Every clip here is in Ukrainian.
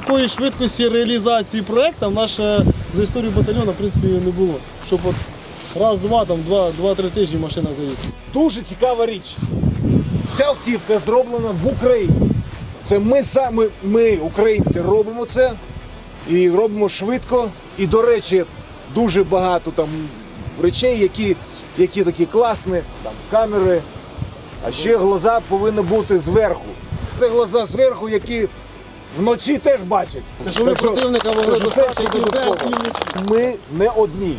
такої швидкості реалізації проєкту в наше за історію батальйону, в принципі, не було. Щоб от раз-два, там два- два-три тижні машина заїхала. Дуже цікава річ. Ця автівка зроблена в Україні. Це ми саме, ми, українці, робимо це і робимо швидко. І, до речі, дуже багато там речей, які, які такі класні, там камери. А ще глаза повинні бути зверху. Це глаза зверху, які вночі теж бачать. Це що ми противника і вдень, і вночі. Ми не одні.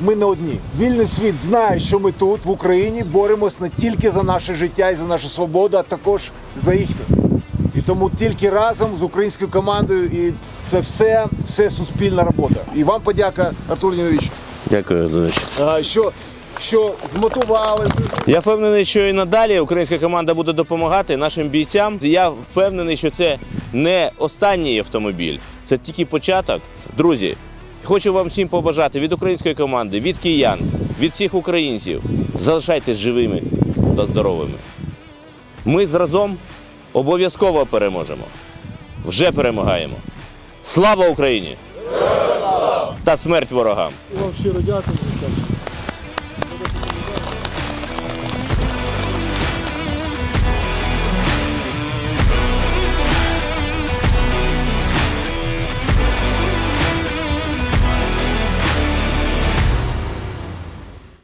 Ми не одні. Вільний світ знає, що ми тут, в Україні, боремось не тільки за наше життя і за нашу свободу, а також за їхню. І тому тільки разом з українською командою, і це все, все суспільна робота. І вам подяка, Артур Леонідович, Дякую, Володимирович. що, що змотували. Я впевнений, що і надалі українська команда буде допомагати нашим бійцям. Я впевнений, що це не останній автомобіль, це тільки початок. Друзі, хочу вам всім побажати від української команди, від киян, від всіх українців. Залишайтесь живими та здоровими. Ми зразом обов'язково переможемо. Вже перемагаємо. Слава Україні! Та смерть ворогам! Вам щиро дякую.